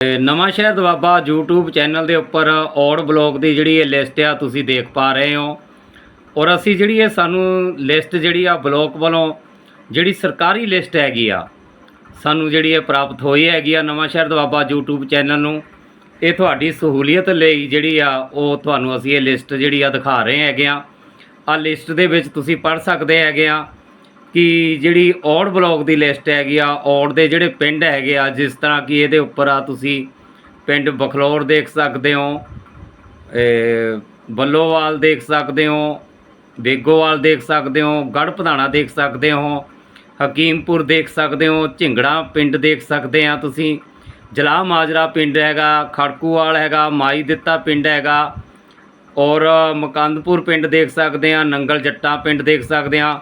ਤੇ ਨਵਾਂ ਸ਼ਹਿਰ ਦਵਾਬਾ YouTube ਚੈਨਲ ਦੇ ਉੱਪਰ ਔਡ ਬਲੌਗ ਦੀ ਜਿਹੜੀ ਇਹ ਲਿਸਟ ਆ, ਤੁਸੀਂ ਦੇਖ ਪਾ ਰਹੇ ਹੋ। ਔਰ ਅਸੀਂ ਜਿਹੜੀ ਇਹ ਸਾਨੂੰ ਲਿਸਟ ਜਿਹੜੀ ਆ ਬਲੌਕ ਵੱਲੋਂ ਜਿਹੜੀ ਸਰਕਾਰੀ ਲਿਸਟ ਹੈਗੀ ਆ, ਸਾਨੂੰ ਜਿਹੜੀ ਇਹ ਪ੍ਰਾਪਤ ਹੋਈ ਹੈਗੀ ਆ ਨਵਾਂ ਸ਼ਹਿਰ ਦਵਾਬਾ YouTube ਚੈਨਲ ਨੂੰ, ਇਹ ਤੁਹਾਡੀ ਸਹੂਲੀਅਤ ਲਈ ਜਿਹੜੀ ਆ, ਉਹ ਤੁਹਾਨੂੰ ਅਸੀਂ ਇਹ ਲਿਸਟ ਜਿਹੜੀ ਆ ਦਿਖਾ ਰਹੇ ਹੈਗੇ ਆ। ਆ ਲਿਸਟ ਦੇ ਵਿੱਚ ਤੁਸੀਂ ਪੜ੍ਹ ਸਕਦੇ ਹੈਗੇ ਆ। ਕਿ ਜਿਹੜੀ ਔੜ ਬਲੌਕ ਦੀ ਲਿਸਟ ਹੈਗੀ ਆ, ਔੜ ਦੇ ਜਿਹੜੇ ਪਿੰਡ ਹੈਗੇ ਆ, ਜਿਸ ਤਰ੍ਹਾਂ ਕਿ ਇਹਦੇ ਉੱਪਰ ਆ ਤੁਸੀਂ ਪਿੰਡ ਬਖਲੌਰ ਦੇਖ ਸਕਦੇ ਹੋ ਬੱਲੋਵਾਲ ਦੇਖ ਸਕਦੇ ਹੋ, ਬੇਗੋਵਾਲ ਦੇਖ ਸਕਦੇ ਹੋ ਗੜਪਧਾਣਾ ਦੇਖ ਸਕਦੇ ਹੋ, ਹਕੀਮਪੁਰ ਦੇਖ ਸਕਦੇ ਹੋ, ਝਿੰਗੜਾ ਪਿੰਡ ਦੇਖ ਸਕਦੇ ਆ ਤੁਸੀਂ ਜਲਾ ਮਾਜਰਾ ਪਿੰਡ ਹੈਗਾ, ਖੜਕੂਵਾਲ ਹੈਗਾ, ਮਾਈ ਦਿੱਤਾ ਪਿੰਡ ਹੈਗਾ, ਔਰ ਮਕੰਦਪੁਰ ਪਿੰਡ ਦੇਖ ਸਕਦੇ ਆ, ਨੰਗਲ ਜੱਟਾ ਪਿੰਡ ਦੇਖ ਸਕਦੇ ਆ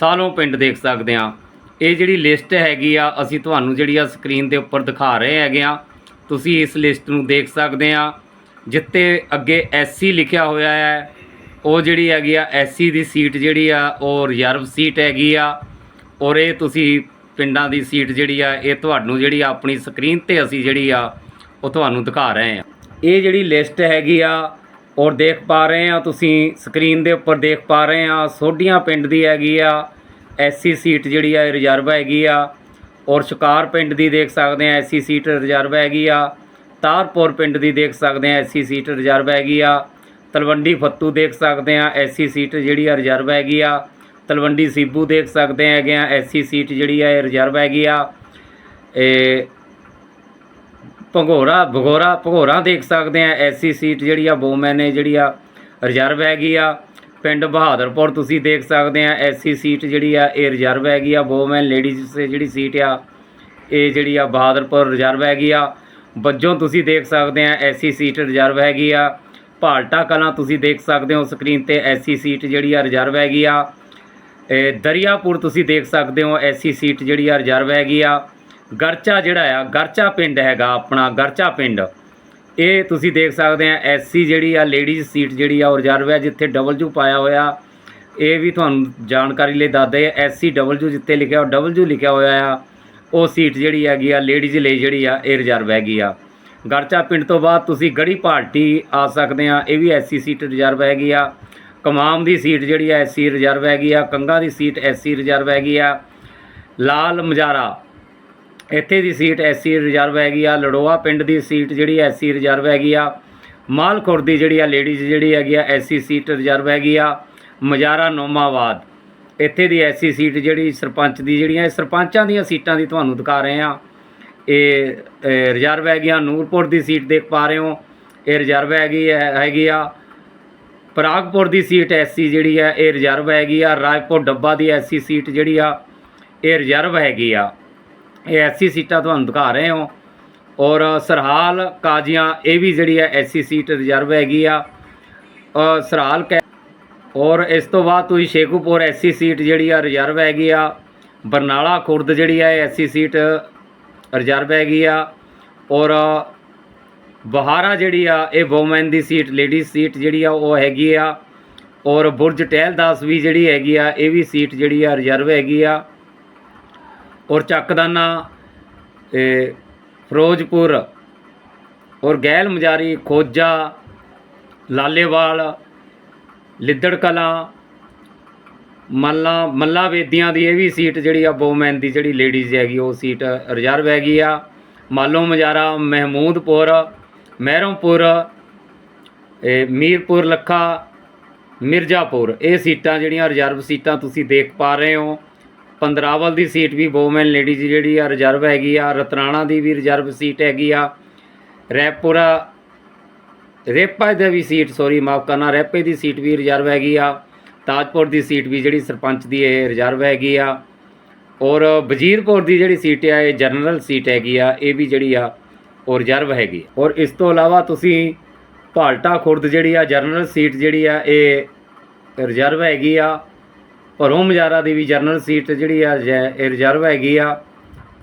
ਸਾਲੋਂ ਪਿੰਡ ਦੇਖ ਸਕਦੇ ਆ ਇਹ ਜਿਹੜੀ ਲਿਸਟ ਹੈਗੀ ਆ, ਅਸੀਂ ਤੁਹਾਨੂੰ ਜਿਹੜੀ ਆ ਸਕਰੀਨ ਦੇ ਉੱਪਰ ਦਿਖਾ ਰਹੇ ਹੈਗੇ ਆ ਤੁਸੀਂ ਇਸ ਲਿਸਟ ਨੂੰ ਦੇਖ ਸਕਦੇ ਆ ਜਿੱਤੇ ਅੱਗੇ ਐਸਸੀ ਲਿਖਿਆ ਹੋਇਆ ਹੈ। ਉਹ ਜਿਹੜੀ ਹੈਗੀ ਆ ਐਸਸੀ ਦੀ ਸੀਟ ਜਿਹੜੀ ਆ, ਉਹ ਰਿਜ਼ਰਵ ਸੀਟ ਹੈਗੀ ਆ। ਔਰ ਇਹ ਤੁਸੀਂ ਪਿੰਡਾਂ ਦੀ ਸੀਟ ਜਿਹੜੀ ਆ, ਇਹ ਤੁਹਾਨੂੰ ਜਿਹੜੀ ਆ ਆਪਣੀ ਸਕਰੀਨ ਤੇ ਅਸੀਂ ਜਿਹੜੀ ਆ, ਉਹ ਤੁਹਾਨੂੰ ਦਿਖਾ ਰਹੇ ਆ ਇਹ ਜਿਹੜੀ ਲਿਸਟ ਹੈਗੀ ਆ ਔਰ ਦੇਖ ਪਾ ਰਹੇ ਆ ਤੁਸੀਂ ਸਕਰੀਨ ਦੇ ਉੱਪਰ ਦੇਖ ਪਾ ਰਹੇ ਆ ਸੋਢੀਆਂ ਪਿੰਡ ਦੀ ਹੈਗੀ ਆ, ਐਸਸੀ ਸੀਟ ਜਿਹੜੀ ਆ, ਇਹ ਰਿਜ਼ਰਵ ਹੈਗੀ ਆ। ਔਰ ਸ਼ਿਕਾਰ ਪਿੰਡ ਦੀ ਦੇਖ ਸਕਦੇ ਆ ਐਸਸੀ ਸੀਟ ਰਿਜ਼ਰਵ ਹੈਗੀ ਆ। ਤਾਰਪੁਰ ਪਿੰਡ ਦੀ ਦੇਖ ਸਕਦੇ ਆ ਐਸਸੀ ਸੀਟ ਰਿਜ਼ਰਵ ਹੈਗੀ ਆ। ਤਲਵੰਡੀ ਫੱਤੂ ਦੇਖ ਸਕਦੇ ਆ ਐਸਸੀ ਸੀਟ ਜਿਹੜੀ ਆ, ਰਿਜ਼ਰਵ ਹੈਗੀ ਆ। ਤਲਵੰਡੀ ਸੀਬੂ ਦੇਖ ਸਕਦੇ ਹੈਗੇ ਆ, ਐਸਸੀ ਸੀਟ ਜਿਹੜੀ ਆ, ਇਹ ਰਿਜ਼ਰਵ ਹੈਗੀ ਆ। ਇਹ ਭੰਗੋਰਾ, ਭਗੋਰਾ ਭਗੋਰਾ ਦੇਖ ਸਕਦੇ ਆ। ਐਸੀ ਸੀਟ ਜਿਹੜੀ ਆ ਵੂਮੈਨ ਨੇ ਜਿਹੜੀ ਆ, ਰਿਜ਼ਰਵ ਹੈਗੀ ਆ। ਪਿੰਡ ਬਹਾਦਰਪੁਰ ਤੁਸੀਂ ਦੇਖ ਸਕਦੇ ਆ, ਐਸੀ ਸੀਟ ਜਿਹੜੀ ਆ, ਇਹ ਰਿਜ਼ਰਵ ਹੈਗੀ ਆ। ਵੋਮੈਨ ਲੇਡੀਜ਼ ਜਿਹੜੀ ਸੀਟ ਆ, ਇਹ ਜਿਹੜੀ ਆ, ਬਹਾਦਰਪੁਰ ਰਿਜ਼ਰਵ ਹੈਗੀ ਆ। ਵੱਜੋਂ ਤੁਸੀਂ ਦੇਖ ਸਕਦੇ ਆ, ਐਸੀ ਸੀਟ ਰਿਜ਼ਰਵ ਹੈਗੀ ਆ। ਭਾਲਟਾ ਕਲਾਂ ਤੁਸੀਂ ਦੇਖ ਸਕਦੇ ਹੋ ਸਕਰੀਨ ਤੇ, ਐਸੀ ਸੀਟ ਜਿਹੜੀ ਆ, ਰਿਜ਼ਰਵ ਹੈਗੀ ਆ। ਇਹ ਦਰਿਆਪੁਰ ਤੁਸੀਂ ਦੇਖ ਸਕਦੇ ਹੋ, ਐਸੀ ਸੀਟ ਜਿਹੜੀ ਆ, ਰਿਜ਼ਰਵ ਹੈਗੀ ਆ। ਗਰਚਾ ਜਿਹੜਾ ਆ, ਗਰਚਾ ਪਿੰਡ ਹੈਗਾ ਆਪਣਾ, ਗਰਚਾ ਪਿੰਡ। ਇਹ ਤੁਸੀਂ ਦੇਖ ਸਕਦੇ ਆ, ਐਸਸੀ ਜਿਹੜੀ ਆ ਲੇਡੀਜ਼ ਸੀਟ ਜਿਹੜੀ ਆ ਉਹ ਰਿਜ਼ਰਵ ਹੈ ਜਿੱਥੇ ਡਬਲਯੂ ਪਾਇਆ ਹੋਇਆ। ਇਹ ਵੀ ਤੁਹਾਨੂੰ ਜਾਣਕਾਰੀ ਲਈ ਦੱਸਦੇ ਆ, ਐਸਸੀ ਡਬਲਯੂ ਜਿੱਥੇ ਲਿਖਿਆ ਉਹ ਡਬਲਯੂ ਲਿਖਿਆ ਹੋਇਆ ਆ, ਉਹ ਸੀਟ ਜਿਹੜੀ ਹੈਗੀ ਆ ਲੇਡੀਜ਼ ਲਈ ਜਿਹੜੀ ਆ, ਇਹ ਰਿਜ਼ਰਵ ਹੈਗੀ ਆ। ਗਰਚਾ ਪਿੰਡ ਤੋਂ ਬਾਅਦ ਤੁਸੀਂ ਗੜੀ ਪਾਰਟੀ ਆ ਸਕਦੇ ਆ, ਇਹ ਵੀ ਐਸਸੀ ਸੀਟ ਰਿਜ਼ਰਵ ਹੈਗੀ ਆ। ਕਮਾਮ ਦੀ ਸੀਟ ਜਿਹੜੀ ਆ, ਐਸਸੀ ਰਿਜ਼ਰਵ ਹੈਗੀ ਆ, ਕੰਗਾ ਦੀ ਸੀਟ ਐਸਸੀ ਰਿਜ਼ਰਵ ਹੈਗੀ ਆ। ਲਾਲ ਮਜਾਰਾ ਇੱਥੇ ਦੀ ਸੀਟ ਐਸਸੀ ਰਿਜ਼ਰਵ ਹੈਗੀ ਆ ਲੜੋਆ ਪਿੰਡ ਦੀ ਸੀਟ ਜਿਹੜੀ ਐਸਸੀ ਰਿਜ਼ਰਵ ਹੈਗੀ ਆ ਮਾਲਖੁਰ ਦੀ ਜਿਹੜੀ ਆ ਲੇਡੀਜ਼ ਜਿਹੜੀ ਹੈਗੀ ਆ ਐਸਸੀ ਸੀਟ ਰਿਜ਼ਰਵ ਹੈਗੀ ਆ ਮਜਾਰਾ ਨੋਮਾਵਾਦ ਇੱਥੇ ਦੀ ਐਸਸੀ ਸੀਟ ਜਿਹੜੀ ਸਰਪੰਚ ਦੀ ਜਿਹੜੀਆਂ ਇਹ ਸਰਪੰਚਾਂ ਦੀਆਂ ਸੀਟਾਂ ਦੀ ਤੁਹਾਨੂੰ ਦਿਖਾ ਰਹੇ ਆ। ਇਹ ਅ, ਰਿਜ਼ਰਵ ਹੈਗੀਆਂ ਨੂਰਪੁਰ ਦੀ ਸੀਟ ਦੇਖ ਪਾ ਰਹੇ ਹੋ। ਇਹ ਰਿਜ਼ਰਵ ਹੈਗੀ ਹੈ ਹੈਗੀ ਆ। ਪ੍ਰਾਗਪੁਰ ਦੀ ਸੀਟ ਐਸਸੀ ਜਿਹੜੀ ਆ ਇਹ ਰਿਜ਼ਰਵ ਹੈਗੀ ਆ। ਰਾਜਪੁਰ ਡੱਬਾ ਦੀ ਐਸਸੀ ਸੀਟ ਜਿਹੜੀ ਆ ਇਹ ਰਿਜ਼ਰਵ ਹੈਗੀ ਆ। ਇਹ ਐਸਸੀ ਸੀਟਾਂ ਤੁਹਾਨੂੰ ਦਿਖਾ ਰਹੇ ਹਾਂ। ਔਰ ਸਰਹਾਲ ਕਾਜ਼ੀਆਂ, ਇਹ ਵੀ ਜਿਹੜੀ ਆ ਐਸਸੀ ਸੀਟ ਰਿਜ਼ਰਵ ਹੈਗੀ ਆ। ਸਰਹਾਲ ਕੈ ਔਰ ਇਸ ਤੋਂ ਬਾਅਦ ਤੁਸੀਂ ਸ਼ੇਖੂਪੁਰ ਐਸਸੀ ਸੀਟ ਜਿਹੜੀ ਆ ਰਿਜ਼ਰਵ ਹੈਗੀ ਆ। ਬਰਨਾਲਾ ਖੁਰਦ ਜਿਹੜੀ ਆ ਇਹ ਐਸਸੀ ਸੀਟ ਰਿਜ਼ਰਵ ਹੈਗੀ ਆ। ਔਰ ਬਹਾਰਾ ਜਿਹੜੀ ਆ, ਇਹ ਵੂਮੈਨ ਦੀ ਸੀਟ, ਲੇਡੀਜ਼ ਸੀਟ ਜਿਹੜੀ ਆ, ਉਹ ਹੈਗੀ ਆ। ਔਰ ਬੁਰਜ ਟਹਿਲਦਾਸ ਵੀ ਜਿਹੜੀ ਹੈਗੀ ਆ, ਇਹ ਵੀ ਸੀਟ ਜਿਹੜੀ ਆ ਰਿਜ਼ਰਵ ਹੈਗੀ ਆ। ਔਰ ਚੱਕਦਾਨਾ ਇਹ ਫਿਰੋਜ਼ਪੁਰ ਔਰ ਗੈਲ ਮਜਾਰੀ, ਖੋਜਾ, ਲਾਲੇਵਾਲ, ਲਿੱਦੜ ਕਲਾਂ, ਮੱਲਾ ਮੱਲਾ ਵੇਦੀਆਂ ਦੀ ਇਹ ਵੀ ਸੀਟ ਜਿਹੜੀ ਆ ਬੋਮੈਨ ਦੀ ਜਿਹੜੀ ਲੇਡੀਜ਼ ਹੈਗੀ, ਉਹ ਸੀਟ ਰਿਜ਼ਰਵ ਹੈਗੀ ਆ। ਮਾਲੋ ਮਜਾਰਾ, ਮਹਿਮੂਦਪੁਰ ਮਹਿਰੋਂਪੁਰ ਮੀਰਪੁਰ, ਲੱਖਾ, ਮਿਰਜ਼ਾਪੁਰ, ਇਹ ਸੀਟਾਂ ਜਿਹੜੀਆਂ ਰਿਜ਼ਰਵ ਸੀਟਾਂ ਤੁਸੀਂ ਦੇਖ ਪਾ ਰਹੇ ਹੋ। ਪੰਦਰਾਵਲ ਦੀ ਸੀਟ ਵੀ ਵੂਮੈਨ ਲੇਡੀਜ਼ ਜਿਹੜੀ ਆ ਰਿਜ਼ਰਵ ਹੈਗੀ ਆ, ਰਤਨਾਣਾ ਦੀ ਵੀ ਰਿਜ਼ਰਵ ਸੀਟ ਹੈਗੀ ਆ, ਰੈਪੁਰਾ, ਰੇਪਾ ਦੀ ਵੀ ਸੀਟ ਸੌਰੀ ਮਾਫ ਕਰਨਾ, ਰੈਪੇ ਦੀ ਸੀਟ ਵੀ ਰਿਜ਼ਰਵ ਹੈਗੀ ਆ, ਤਾਜਪੁਰ ਦੀ ਸੀਟ ਵੀ ਜਿਹੜੀ ਸਰਪੰਚ ਦੀ ਇਹ ਰਿਜ਼ਰਵ ਹੈਗੀ ਆ, ਔਰ ਵਜ਼ੀਰਪੁਰ ਦੀ ਜਿਹੜੀ ਸੀਟ ਆ, ਇਹ ਜਨਰਲ ਸੀਟ ਹੈਗੀ ਆ, ਇਹ ਵੀ ਜਿਹੜੀ ਆ, ਉਹ ਰਿਜ਼ਰਵ ਹੈਗੀ ਔਰ ਇਸ ਤੋਂ ਇਲਾਵਾ ਤੁਸੀਂ ਭਾਲਟਾ ਖੁਰਦ ਜਿਹੜੀ ਆ, ਜਨਰਲ ਸੀਟ ਜਿਹੜੀ ਆ, ਇਹ ਰਿਜ਼ਰਵ ਹੈਗੀ ਆ ਭਰੋਂ ਮਜਾਰਾ ਦੀ ਵੀ ਜਨਰਲ ਸੀਟ ਜਿਹੜੀ ਆ ਰਿਜ਼ੈ- ਇਹ ਰਿਜ਼ਰਵ ਹੈਗੀ ਆ।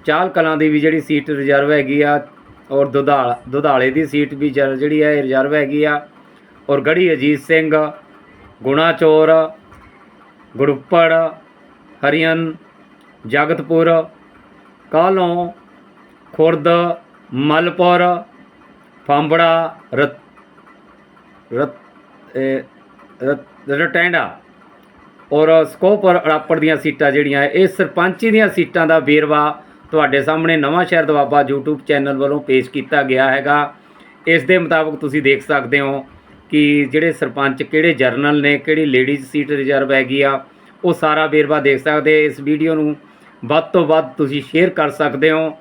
ਚਾਲ ਕਲਾਂ ਦੀ ਵੀ ਜਿਹੜੀ ਸੀਟ ਰਿਜ਼ਰਵ ਹੈਗੀ ਆ ਔਰ ਦੁਧਾਲ ਦੁਧਾਲੇ ਦੀ ਸੀਟ ਵੀ ਜਿਹੜੀ ਆ ਇਹ ਰਿਜ਼ਰਵ ਹੈਗੀ ਆ। ਔਰ ਗੜੀ ਅਜੀਤ ਸਿੰਘ, ਗੁਣਾ ਚੋਰ ਹਰੀਅਨ, ਜਗਤਪੁਰ, ਕਾਲੋਂ, ਖੁਰਦ, ਮਲਪੁਰ, ਫਾਂਬੜਾ, ਰਤ ਰਤ ਇਹ ਰਤ- ਰਟੈਂਡਾ ਔਰ ਸਕੋਪਰ ਅੜਾਪੜ ਦੀਆਂ ਸੀਟਾਂ ਜਿਹੜੀਆਂ, ਇਹ ਸਰਪੰਚੀ ਦੀਆਂ ਸੀਟਾਂ ਦਾ ਵੇਰਵਾ ਤੁਹਾਡੇ ਸਾਹਮਣੇ ਨਵਾਂ ਸ਼ਹਿਰ ਦਵਾਬਾ YouTube ਚੈਨਲ ਵੱਲੋਂ ਪੇਸ਼ ਕੀਤਾ ਗਿਆ ਹੈਗਾ। ਇਸ ਦੇ ਮੁਤਾਬਕ ਤੁਸੀਂ ਦੇਖ ਸਕਦੇ ਹੋ ਕਿ ਜਿਹੜੇ ਸਰਪੰਚ ਕਿਹੜੇ ਜਰਨਲ ਨੇ, ਕਿਹੜੀ ਲੇਡੀਜ਼ ਸੀਟ ਰਿਜ਼ਰਵ ਹੈਗੀ ਆ, ਉਹ ਸਾਰਾ ਵੇਰਵਾ ਦੇਖ ਸਕਦੇ। ਇਸ ਵੀਡੀਓ ਨੂੰ ਵੱਧ ਤੋਂ ਵੱਧ ਤੁਸੀਂ ਸ਼ੇਅਰ ਕਰ ਸਕਦੇ ਹੋ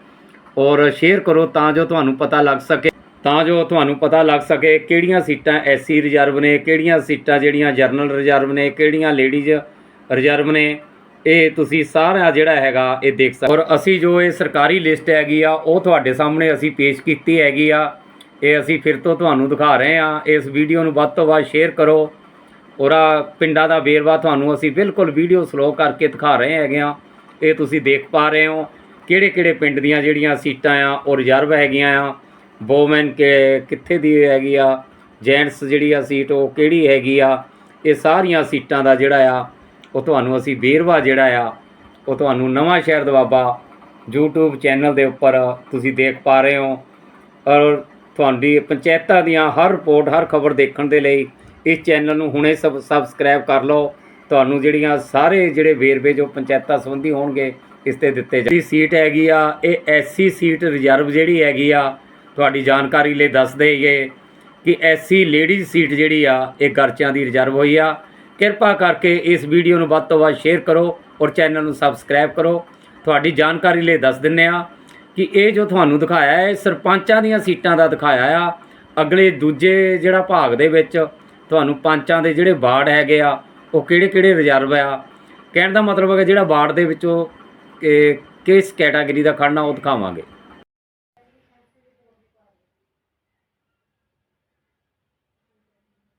ਔਰ ਸ਼ੇਅਰ ਕਰੋ ਤਾਂ ਜੋ ਤੁਹਾਨੂੰ ਪਤਾ ਲੱਗ ਸਕੇ। ਤਾਂ ਜੋ ਤੁਹਾਨੂੰ ਪਤਾ ਲੱਗ ਸਕੇ ਕਿਹੜੀਆਂ ਸੀਟਾਂ ਐਸਸੀ ਰਿਜ਼ਰਵ ਨੇ, ਕਿਹੜੀਆਂ ਸੀਟਾਂ ਜਿਹੜੀਆਂ ਜਰਨਲ ਰਿਜ਼ਰਵ ਨੇ, ਕਿਹੜੀਆਂ ਲੇਡੀਜ਼ ਰਿਜ਼ਰਵ ਨੇ, ਇਹ ਤੁਸੀਂ ਸਾਰਾ ਜਿਹੜਾ ਹੈਗਾ ਇਹ ਦੇਖ ਸਕਦੇ ਔਰ ਅਸੀਂ ਜੋ ਇਹ ਸਰਕਾਰੀ ਲਿਸਟ ਹੈਗੀ ਆ, ਉਹ ਤੁਹਾਡੇ ਸਾਹਮਣੇ ਅਸੀਂ ਪੇਸ਼ ਕੀਤੀ ਹੈਗੀ ਆ। ਇਹ ਅਸੀਂ ਫਿਰ ਤੋਂ ਤੁਹਾਨੂੰ ਦਿਖਾ ਰਹੇ ਆ ਇਸ ਵੀਡੀਓ ਨੂੰ ਵੱਧ ਤੋਂ ਵੱਧ ਸ਼ੇਅਰ ਕਰੋ। ਔਰ ਆਹ ਪਿੰਡਾਂ ਦਾ ਵੇਰਵਾ ਤੁਹਾਨੂੰ ਅਸੀਂ ਬਿਲਕੁਲ ਵੀਡੀਓ ਸਲੋ ਕਰਕੇ ਦਿਖਾ ਰਹੇ ਹੈਗੇ ਆ ਇਹ ਤੁਸੀਂ ਦੇਖ ਪਾ ਰਹੇ ਹੋ ਕਿਹੜੇ ਕਿਹੜੇ ਪਿੰਡ ਦੀਆਂ ਜਿਹੜੀਆਂ ਸੀਟਾਂ ਆ, ਉਹ ਰਿਜ਼ਰਵ ਹੈਗੀਆਂ ਆ। ਵੋਮਨ ਕਿ ਕਿੱਥੇ ਦੀ ਹੈਗੀ ਆ? ਜੈਂਟਸ ਜਿਹੜੀ ਆ ਸੀਟ, ਉਹ ਕਿਹੜੀ ਹੈਗੀ ਆ? ਇਹ ਸਾਰੀਆਂ ਸੀਟਾਂ ਦਾ ਜਿਹੜਾ ਆ, ਉਹ ਤੁਹਾਨੂੰ ਅਸੀਂ ਵੇਰਵਾ ਜਿਹੜਾ ਆ, ਉਹ ਤੁਹਾਨੂੰ ਨਵਾਂ ਸ਼ਹਿਰ ਦਵਾਬਾ YouTube ਚੈਨਲ ਦੇ ਉੱਪਰ ਤੁਸੀਂ ਦੇਖ ਪਾ ਰਹੇ ਹੋ। ਔਰ ਤੁਹਾਡੀ ਪੰਚਾਇਤਾਂ ਦੀਆਂ ਹਰ ਰਿਪੋਰਟ, ਹਰ ਖਬਰ ਦੇਖਣ ਦੇ ਲਈ ਇਸ ਚੈਨਲ ਨੂੰ ਹੁਣੇ ਸਬ ਸਬਸਕ੍ਰਾਈਬ ਕਰ ਲਓ। ਤੁਹਾਨੂੰ ਜਿਹੜੀਆਂ ਸਾਰੇ ਜਿਹੜੇ ਵੇਰਵੇ ਜੋ ਪੰਚਾਇਤਾਂ ਸੰਬੰਧੀ ਹੋਣਗੇ, ਇਸ ਤੇ ਦਿੱਤੇ ਜਿਹੜੀ ਸੀਟ ਹੈਗੀ ਆ, ਇਹ ਐਸਸੀ ਸੀਟ ਰਿਜ਼ਰਵ ਜਿਹੜੀ ਹੈਗੀ ਆ ਤੁਹਾਡੀ ਜਾਣਕਾਰੀ ਲਈ ਦੱਸ ਦੇਈਏ ਕਿ ਐਸੀ ਲੇਡੀਜ਼ ਸੀਟ ਜਿਹੜੀ ਆ, ਇਹ ਗਰਚਿਆਂ ਦੀ ਰਿਜ਼ਰਵ ਹੋਈ ਆ। ਕਿਰਪਾ ਕਰਕੇ ਇਸ ਵੀਡੀਓ ਨੂੰ ਵੱਧ ਤੋਂ ਵੱਧ ਸ਼ੇਅਰ ਕਰੋ ਔਰ ਚੈਨਲ ਨੂੰ ਸਬਸਕ੍ਰਾਈਬ ਕਰੋ। ਤੁਹਾਡੀ ਜਾਣਕਾਰੀ ਲਈ ਦੱਸ ਦਿੰਨੇ ਆ ਕਿ ਇਹ ਜੋ ਤੁਹਾਨੂੰ ਦਿਖਾਇਆ ਹੈ, ਇਹ ਸਰਪੰਚਾਂ ਦੀਆਂ ਸੀਟਾਂ ਦਾ ਦਿਖਾਇਆ ਆ। ਅਗਲੇ ਦੂਜੇ ਜਿਹੜਾ ਭਾਗ ਦੇ ਵਿੱਚ ਤੁਹਾਨੂੰ ਪੰਚਾਂ ਦੇ ਜਿਹੜੇ ਵਾਰਡ ਹੈਗੇ ਆ, ਉਹ ਕਿਹੜੇ ਕਿਹੜੇ ਰਿਜ਼ਰਵ ਆ। ਕਹਿਣ ਦਾ ਮਤਲਬ ਹੈ ਕਿ ਜਿਹੜਾ ਵਾਰਡ ਦੇ ਵਿੱਚੋਂ ਕਿਸ ਕੈਟਾਗਰੀ ਦਾ ਖੜਨਾ ਉਹ ਦਿਖਾਵਾਂਗੇ।